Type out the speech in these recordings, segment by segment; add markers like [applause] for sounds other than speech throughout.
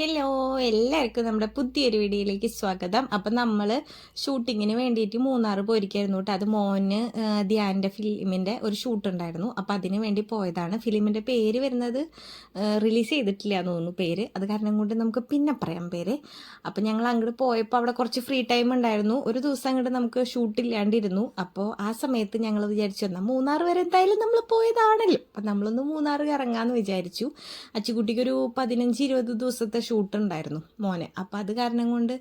Hello എല്ലാവർക്കും നമ്മുടെ പുതിയൊരു വീഡിയോയിലേക്ക് സ്വാഗതം. അപ്പം നമ്മൾ ഷൂട്ടിങ്ങിന് വേണ്ടിയിട്ട് മൂന്നാർ പോയിരിക്കായിരുന്നു കേട്ടോ. അത് മോന് ധ്യാന്റെ ഫിലിമിന്റെ ഒരു ഷൂട്ട് ഉണ്ടായിരുന്നു. അപ്പം അതിന് വേണ്ടി പോയതാണ്. ഫിലിമിന്റെ പേര് വരുന്നത് റിലീസ് ചെയ്തിട്ടില്ല എന്ന് തോന്നുന്നു പേര്. അത് കാരണം കൊണ്ട് നമുക്ക് പിന്നെ പറയാം പേര്. അപ്പം ഞങ്ങൾ അങ്ങോട്ട് പോയപ്പോൾ അവിടെ കുറച്ച് ഫ്രീ ടൈം ഉണ്ടായിരുന്നു. ഒരു ദിവസം അങ്ങോട്ട് നമുക്ക് ഷൂട്ട് ഇല്ലാണ്ടിരുന്നു. അപ്പോൾ ആ സമയത്ത് ഞങ്ങൾ വിചാരിച്ചു എന്നാൽ മൂന്നാർ വരെ എന്തായാലും നമ്മൾ പോയതാണല്ലോ. അപ്പം നമ്മളൊന്ന് മൂന്നാർ ഇറങ്ങാമെന്ന് വിചാരിച്ചു. അച്ചുകുട്ടിക്ക് ഒരു പതിനഞ്ച് ഇരുപത് ദിവസത്തെ ഷൂട്ട് ഉണ്ടായിരുന്നു മോനെ. അപ്പോൾ അത് കാരണം കൊണ്ട്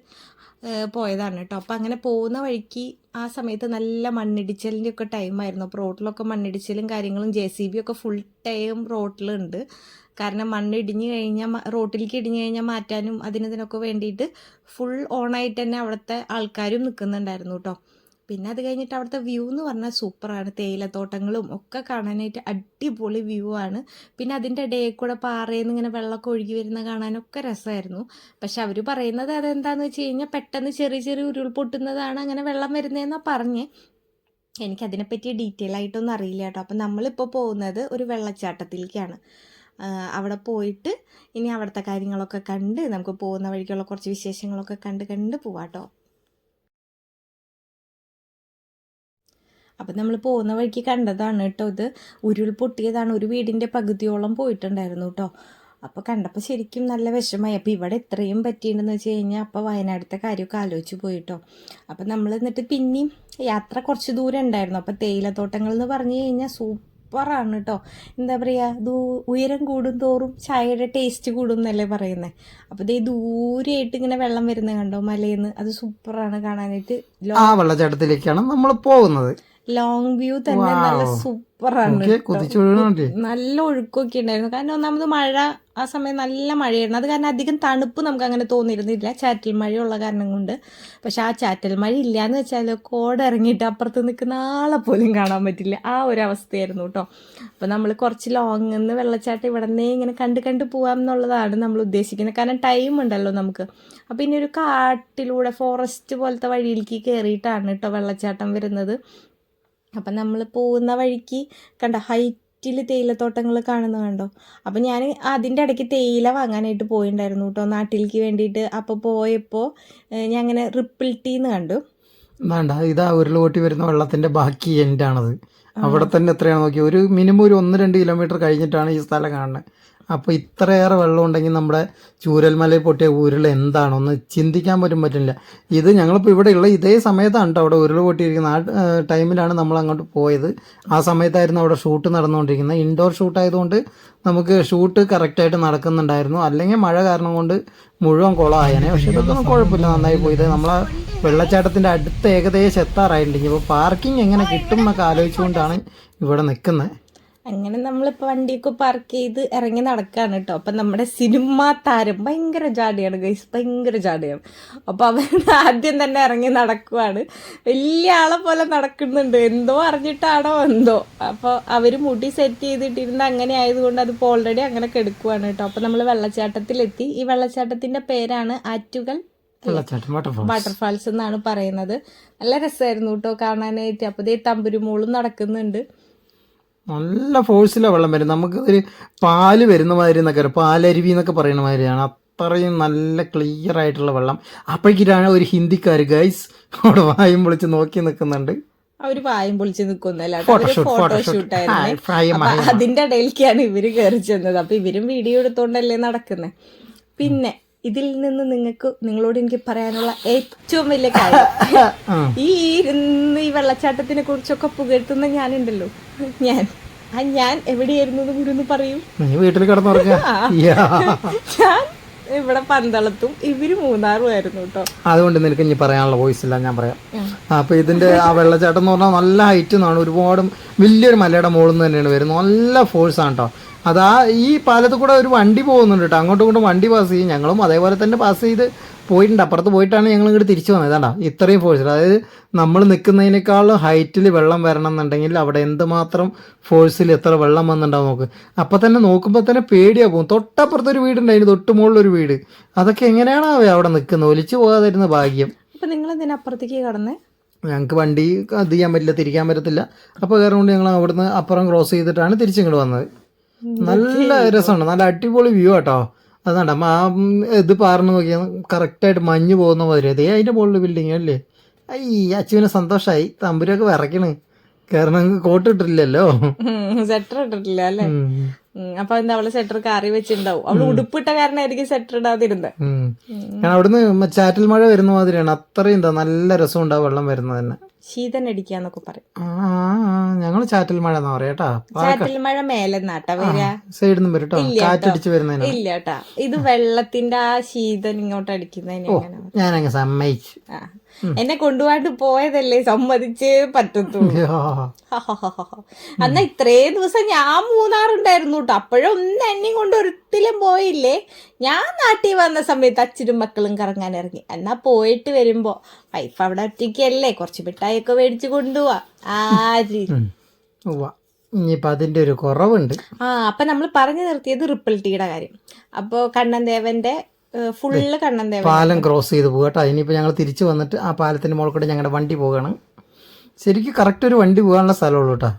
പോയതാണ് കേട്ടോ അപ്പോൾ അങ്ങനെ പോകുന്ന വഴിക്ക് ആ സമയത്ത് നല്ല മണ്ണിടിച്ചലിന്റെ ഒക്കെ ടൈമായിരുന്നു അപ്പോൾ റോട്ടിലൊക്കെ മണ്ണിടിച്ചലും കാര്യങ്ങളും ജെ സി ബി ഒക്കെ ഫുൾ ടൈം റോട്ടിലുണ്ട്. കാരണം മണ്ണ് ഇടിഞ്ഞു കഴിഞ്ഞാൽ റോട്ടിലേക്ക് ഇടിഞ്ഞു കഴിഞ്ഞാൽ മാറ്റാനും അതിനതിനൊക്കെ വേണ്ടിയിട്ട് ഫുൾ ഓണായിട്ട് തന്നെ അവിടുത്തെ ആൾക്കാരും നിൽക്കുന്നുണ്ടായിരുന്നു കേട്ടോ പിന്നെ അത് കഴിഞ്ഞിട്ട് അവിടുത്തെ വ്യൂ എന്ന് പറഞ്ഞാൽ സൂപ്പറാണ് തേയിലത്തോട്ടങ്ങളും ഒക്കെ കാണാനായിട്ട് അടിപൊളി വ്യൂ ആണ്. പിന്നെ അതിന്റെ ഇടയിൽ കൂടെ പാറയിൽ നിന്ന് ഇങ്ങനെ വെള്ളമൊക്കെ ഒഴുകി വരുന്ന കാണാനൊക്കെ രസമായിരുന്നു. പക്ഷെ അവർ പറയുന്നത് അതെന്താണെന്ന് വെച്ച് കഴിഞ്ഞാൽ പെട്ടെന്ന് ചെറിയ ചെറിയ ഉരുൾപൊട്ടുന്നതാണ് അങ്ങനെ വെള്ളം വരുന്നതെന്നാണ് പറഞ്ഞ്. എനിക്കതിനെപ്പറ്റി ഡീറ്റെയിൽ ആയിട്ടൊന്നും അറിയില്ല കേട്ടോ. അപ്പം നമ്മളിപ്പോൾ പോകുന്നത് ഒരു വെള്ളച്ചാട്ടത്തിലേക്കാണ്. അവിടെ പോയിട്ട് ഇനി അവിടുത്തെ കാര്യങ്ങളൊക്കെ കണ്ട് നമുക്ക് പോകുന്ന വഴിക്കുള്ള കുറച്ച് വിശേഷങ്ങളൊക്കെ കണ്ട് കണ്ട് പോവാട്ടോ അപ്പം നമ്മൾ പോകുന്ന വഴിക്ക് കണ്ടതാണ് കേട്ടോ ഇത്. ഉരുൾ പൊട്ടിയതാണ്. ഒരു വീടിന്റെ പകുതിയോളം പോയിട്ടുണ്ടായിരുന്നു കേട്ടോ. അപ്പോൾ കണ്ടപ്പോൾ ശരിക്കും നല്ല വിഷമായി. അപ്പോൾ ഇവിടെ എത്രയും പറ്റിയിട്ടുണ്ടെന്ന് വെച്ച് കഴിഞ്ഞാൽ അപ്പോൾ വയനാടത്തെ കാര്യമൊക്കെ ആലോചിച്ച് പോയിട്ടോ അപ്പോൾ നമ്മൾ എന്നിട്ട് പിന്നെയും യാത്ര കുറച്ച് ദൂരം ഉണ്ടായിരുന്നു. അപ്പോൾ തേയിലത്തോട്ടങ്ങൾ എന്ന് പറഞ്ഞു കഴിഞ്ഞാൽ സൂപ്പറാണ് കേട്ടോ. എന്താ പറയുക ദൂ ഉയരം കൂടും തോറും ചായയുടെ ടേസ്റ്റ് കൂടും എന്നല്ലേ പറയുന്നത് അപ്പോൾ ഇതേ ദൂരെയായിട്ട് ഇങ്ങനെ വെള്ളം വരുന്നത് കണ്ടോ മലയിൽ നിന്ന് അത് സൂപ്പറാണ് കാണാനായിട്ട്. ആ വെള്ളച്ചാട്ടത്തിലേക്കാണ് നമ്മൾ പോകുന്നത്. ലോങ് വ്യൂ തന്നെ നല്ല. സൂപ്പറാണ് നല്ല ഒഴുക്കൊക്കെ ഉണ്ടായിരുന്നു. കാരണം ഒന്നാമത് മഴ ആ സമയം നല്ല മഴയായിരുന്നു. അത് കാരണം അധികം തണുപ്പ് നമുക്ക് അങ്ങനെ തോന്നിയിരുന്നില്ല. ചാറ്റൽ മഴയുള്ള കാരണം കൊണ്ട്. പക്ഷെ ആ ചാറ്റൽ മഴ ഇല്ലാന്ന് വെച്ചാൽ കോട ഇറങ്ങിയിട്ട് അപ്പുറത്ത് നിൽക്കുന്ന ആളെ പോലും കാണാൻ പറ്റില്ല. ആ ഒരു അവസ്ഥയായിരുന്നു കേട്ടോ അപ്പോൾ നമ്മൾ കുറച്ച് ലോങ് നിന്ന് വെള്ളച്ചാട്ടം ഇവിടെ നിന്നേ ഇങ്ങനെ കണ്ട് കണ്ട് പോവാം എന്നുള്ളതാണ് നമ്മൾ ഉദ്ദേശിക്കുന്നത്. കാരണം ടൈം ഉണ്ടല്ലോ നമുക്ക്. അപ്പോൾ ഇനി ഒരു കാട്ടിലൂടെ ഫോറസ്റ്റ് പോലത്തെ വഴിയിലേക്ക് കയറിയിട്ടാണ് കേട്ടോ വെള്ളച്ചാട്ടം വരുന്നത്. അപ്പം നമ്മൾ പോകുന്ന വഴിക്ക് കണ്ട ഹൈറ്റിൽ തേയിലത്തോട്ടങ്ങൾ കാണുന്നത് കണ്ടോ? അപ്പം ഞാൻ അതിന്റെ ഇടയ്ക്ക് തേയില വാങ്ങാനായിട്ട് പോയിണ്ടായിരുന്നു കേട്ടോ നാട്ടിലേക്ക് വേണ്ടിയിട്ട്. അപ്പോൾ പോയപ്പോൾ ഞാൻ അങ്ങനെ റിപ്പിൾ ടീന്ന് കണ്ടു. വേണ്ട ഇതാ ഉരുളുപൊട്ടി വരുന്ന വെള്ളത്തിന്റെ ബാക്കി എൻഡാണത്. അവിടെ തന്നെ എത്രയാണ് നോക്കി ഒരു മിനിമം ഒരു ഒന്ന് രണ്ട് കിലോമീറ്റർ കഴിഞ്ഞിട്ടാണ് ഈ സ്ഥലം കാണുന്നത്. അപ്പോൾ ഇത്രയേറെ വെള്ളം ഉണ്ടെങ്കിൽ നമ്മുടെ ചൂരൽമലയിൽ പൊട്ടിയ ഉരുൾ എന്താണോന്ന് ചിന്തിക്കാൻ പോലും പറ്റില്ല ഇത് ഞങ്ങളിപ്പോൾ ഇവിടെയുള്ള ഇതേ സമയത്താണ് കേട്ടോ അവിടെ ഉരുൾ പൊട്ടിയിരിക്കുന്നത്. ആ ടൈമിലാണ് നമ്മൾ അങ്ങോട്ട് പോയത്. ആ സമയത്തായിരുന്നു അവിടെ ഷൂട്ട് നടന്നുകൊണ്ടിരിക്കുന്നത്. ഇൻഡോർ ഷൂട്ട് ആയതുകൊണ്ട് നമുക്ക് ഷൂട്ട് കറക്റ്റായിട്ട് നടക്കുന്നുണ്ടായിരുന്നു. അല്ലെങ്കിൽ മഴ കാരണം കൊണ്ട് മുഴുവൻ കുളമായേനെ. പക്ഷെ ഇതൊന്നും കുഴപ്പമില്ല. നന്നായി പോയത് നമ്മളെ വെള്ളച്ചാട്ടത്തിന്റെ അടുത്ത് ഏകദേശം എത്താറായിട്ടുണ്ട് ഇപ്പോൾ പാർക്കിംഗ് എങ്ങനെ കിട്ടും എന്നൊക്കെ ആലോചിച്ചുകൊണ്ടാണ് ഇവിടെ നിൽക്കുന്നത്. അങ്ങനെ നമ്മളിപ്പോൾ വണ്ടിയൊക്കെ പാർക്ക് ചെയ്ത് ഇറങ്ങി നടക്കുകയാണ് കേട്ടോ. അപ്പം നമ്മുടെ സിനിമാ താരം ഭയങ്കര ജാടിയാണ് ഗൈസ് ഭയങ്കര ജാടിയാണ്. അപ്പോൾ അവൻ [laughs] ആദ്യം തന്നെ ഇറങ്ങി നടക്കുവാണ്. വലിയ ആളെ പോലെ നടക്കുന്നുണ്ട്. എന്തോ അറിഞ്ഞിട്ടാണോ എന്തോ. അപ്പോൾ അവർ മുടി സെറ്റ് ചെയ്തിട്ടിരുന്ന അങ്ങനെ ആയതുകൊണ്ട് അതിപ്പോൾ ഓൾറെഡി അങ്ങനെ കെടുക്കുവാണ് കേട്ടോ. അപ്പോൾ നമ്മൾ വെള്ളച്ചാട്ടത്തിലെത്തി. ഈ വെള്ളച്ചാട്ടത്തിന്റെ പേരാണ് ആറ്റുകൾ വാട്ടർഫാൾസ് എന്നാണ് പറയുന്നത്. നല്ല രസമായിരുന്നു കേട്ടോ കാണാനായിട്ട്. അപ്പോൾ ഇതേ തമ്പുരുമോളും നടക്കുന്നുണ്ട്. നല്ല ഫോഴ്സിലാണ് വെള്ളം വരും നമുക്ക് ഒരു പാൽ വരുന്ന മാതിരി എന്നൊക്കെ പറയും. പാലരുവി എന്നൊക്കെ പറയുന്ന മാതിരിയാണ്. അത്രയും നല്ല ക്ലിയർ ആയിട്ടുള്ള വെള്ളം. അപ്പോഴേക്കിട്ടാണ് ഒരു ഹിന്ദിക്കാർ ഗൈസ് അവിടെ വായും പൊളിച്ച് നോക്കി നിൽക്കുന്നുണ്ട്. അവർ വായും പൊളിച്ച് നിൽക്കുന്നല്ല. അതിന്റെ ഇടയിലേക്കാണ് ഇവർ കയറി ചെന്നത്. അപ്പൊ ഇവരും വീഡിയോ എടുത്തോണ്ടല്ലേ നടക്കുന്നത് പിന്നെ ഇതിൽ നിന്ന് നിങ്ങൾക്ക് നിങ്ങളോട് എനിക്ക് പറയാനുള്ള ഏറ്റവും വലിയ കാര്യം. ഈ ഇരുന്ന് ഈ വെള്ളച്ചാട്ടത്തിനെ കുറിച്ചൊക്കെ പുകഴ്ത്തുന്ന ഞാനുണ്ടല്ലോ. ഞാൻ. ആ ഞാൻ എവിടെയായിരുന്നു കൂടി ഒന്ന് പറയൂ. നീ വീട്ടിൽ. ഞാൻ ഇവിടെ പന്തളത്തും ഇവർ മൂന്നാറും ആയിരുന്നു കേട്ടോ. അതുകൊണ്ട് നിനക്ക് ഇനി പറയാനുള്ള വോയിസ് ഇല്ല ഞാൻ പറയാം. അപ്പൊ ഇതിന്റെ ആ വെള്ളച്ചാട്ടം എന്ന് പറഞ്ഞാൽ നല്ല ഹൈറ്റ് നിന്നാണ് ഒരുപാട് വലിയൊരു മലയുടെ മുകളിൽ നിന്ന് തന്നെയാണ് വരുന്നത്. നല്ല ഫോഴ്സ് ആണ് കേട്ടോ അതാ ഈ പാലത്ത് കൂടെ ഒരു വണ്ടി പോകുന്നുണ്ട് കേട്ടോ. അങ്ങോട്ടും ഇങ്ങോട്ടും വണ്ടി പാസ് ചെയ്യും. ഞങ്ങളും അതേപോലെ തന്നെ പാസ് ചെയ്ത് പോയിട്ടുണ്ട്. അപ്പുറത്ത് പോയിട്ടാണ് ഞങ്ങൾ ഇങ്ങോട്ട് തിരിച്ചു വന്നത്. അതാ ഇത്രയും ഫോഴ്സിൽ അതായത് നമ്മൾ നിൽക്കുന്നതിനേക്കാളും ഹൈറ്റിൽ വെള്ളം വരണം എന്നുണ്ടെങ്കിൽ അവിടെ എന്തുമാത്രം ഫോഴ്സിൽ എത്ര വെള്ളം വന്നിട്ടുണ്ടാവും നോക്ക്. അപ്പം തന്നെ നോക്കുമ്പോൾ തന്നെ പേടിയാ പോകും. തൊട്ടപ്പുറത്തൊരു വീടുണ്ട്. അതിന് തൊട്ട് മുകളിലൊരു വീട്. അതൊക്കെ എങ്ങനെയാണ് അവിടെ നിൽക്കുന്നത്? ഒലിച്ചു പോകാതിരുന്ന ഭാഗ്യം. അപ്പം നിങ്ങൾ ഇതിനപ്പുറത്തേക്ക് കടന്നേ? ഞങ്ങൾക്ക് വണ്ടി അത് ചെയ്യാൻ പറ്റില്ല തിരിക്കാൻ പറ്റത്തില്ല. അപ്പോൾ കാരണം കൊണ്ട് ഞങ്ങൾ അവിടുന്ന് അപ്പുറം ക്രോസ് ചെയ്തിട്ടാണ് തിരിച്ചിങ്ങോട്ട് വന്നത്. നല്ല രസമാണ് നല്ല അടിപൊളി വ്യൂ ആട്ടോ. അതാണ്ട ആ ഇത് പാർന്ന് നോക്കിയാൽ കറക്റ്റായിട്ട് മഞ്ഞ് പോകുന്ന മാതിരി. അതേ അതിന്റെ മുകളിൽ ബിൽഡിങ് അല്ലേ? അയ്യ അച്ഛന് സന്തോഷമായി തമ്പുരൊക്കെ വിറയ്ക്കണ്. കാരണം കോട്ട് ഇട്ടില്ലല്ലോ സെറ്റർ ഇട്ടിട്ടില്ല അല്ലെ? അപ്പൊ എന്താ അവൾ സെറ്റർ കാറി വെച്ചിണ്ടാവും. അവൾ ഉടുപ്പിട്ട കാരണമായിരിക്കും സെറ്റർ ഇടാതിരുന്നത്. കാരണം അവിടുന്ന് ചാറ്റൽ മഴ വരുന്ന മാതിരിയാണ്. അത്രയും എന്താ നല്ല രസം ഉണ്ടാവും വെള്ളം വരുന്നത് തന്നെ. ശീതൻ അടിക്കാന്നൊക്കെ പറയും. ഞങ്ങൾ ചാറ്റൽ മഴ എന്നാ പറയാട്ടാ ചാറ്റൽ മഴ മേലെന്നാട്ടാ വരാ. സൈഡിൽ നിന്നും വരട്ടോ കാറ്റടിച്ച് വരുന്നതിന്. ഇല്ല കേട്ടാ ഇത് വെള്ളത്തിന്റെ ആ ശീതൻ ഇങ്ങോട്ട് അടിക്കുന്നതിന് ഞാൻ ഞാനങ്ങ് സമ്മതിച്ചു. എന്നെ കൊണ്ടുപോയിട്ട് പോയതല്ലേ സമ്മതിച്ചേ പറ്റത്തുള്ളൂ. [laughs] അന്ന ഇത്രയും ദിവസം ഞാൻ മൂന്നാറുണ്ടായിരുന്നു കേട്ടോ അപ്പോഴൊന്നും എന്നെയും കൊണ്ട് ഒരിക്കലും പോയില്ലേ. ഞാൻ നാട്ടിൽ വന്ന സമയത്ത് അച്ഛനും മക്കളും കറങ്ങാൻ ഇറങ്ങി. എന്നാ പോയിട്ട് വരുമ്പോ വൈഫ് അവിടെ ഒറ്റയ്ക്കല്ലേ കുറച്ച് മിഠായിയൊക്കെ മേടിച്ച് കൊണ്ടുപോവാ. ആര്? ഉം. ഉവ്വ. ഇനിയിപ്പോ അതിന്റെ ഒരു കുറവുണ്ട്. ആ അപ്പൊ നമ്മൾ പറഞ്ഞു നിർത്തിയത് റിപ്പിൾ ടീയുടെ കാര്യം. അപ്പോ കണ്ണൻ ദേവന്റെ ഫുള്ള് കണ്ണൻ ദേവൻ പാലം ക്രോസ് ചെയ്ത് പോകുക കേട്ടോ. ഇനിയിപ്പോൾ ഞങ്ങൾ തിരിച്ചു വന്നിട്ട് ആ പാലത്തിന്റെ മുകളിൽ കൂടെ ഞങ്ങളുടെ വണ്ടി പോകണം. ശരിക്കും കറക്റ്റ് ഒരു വണ്ടി പോകാനുള്ള സ്ഥലമുള്ളൂ കേട്ടോ.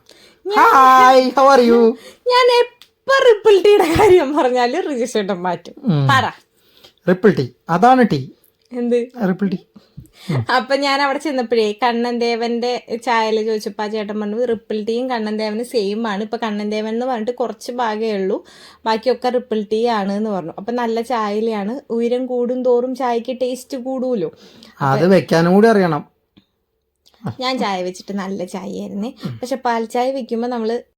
ഹായ് ഹൗ ആർ യു ഞാൻ എപ്പോ റിപ്പിൾ ടീയുടെ കാര്യം പറഞ്ഞാലും റിജിസ്റ്റേട്ടൻ മാറ്റും. പറ. റിപ്പിൾ ടീ അതാണ് ടീ എന്ത്? റിപ്പിൾ ടീ അപ്പൊ ഞാൻ അവിടെ ചെന്നപ്പോഴേ കണ്ണൻ ദേവന്റെ ചായൽ ചോദിച്ചപ്പോ ആ ചേട്ടൻ പറഞ്ഞു റിപ്പിൾ ടീയും കണ്ണൻ ദേവനും സെയിം ആണ്. ഇപ്പൊ കണ്ണൻ ദേവൻ എന്ന് പറഞ്ഞിട്ട് കുറച്ച് ഭാഗമേ ഉള്ളൂ. ബാക്കിയൊക്കെ റിപ്പിൾ ടീ ആണ് എന്ന് പറഞ്ഞു. അപ്പൊ നല്ല ചായയിലാണ്. ഉയരം കൂടും തോറും ചായക്ക് ടേസ്റ്റ് കൂടുമല്ലോ അത് വെക്കാനും കൂടി അറിയണം. ഞാൻ ചായ വെച്ചിട്ട് നല്ല ചായ ആയിരുന്നേ പക്ഷെ പാൽ ചായ വെക്കുമ്പോ നമ്മൾ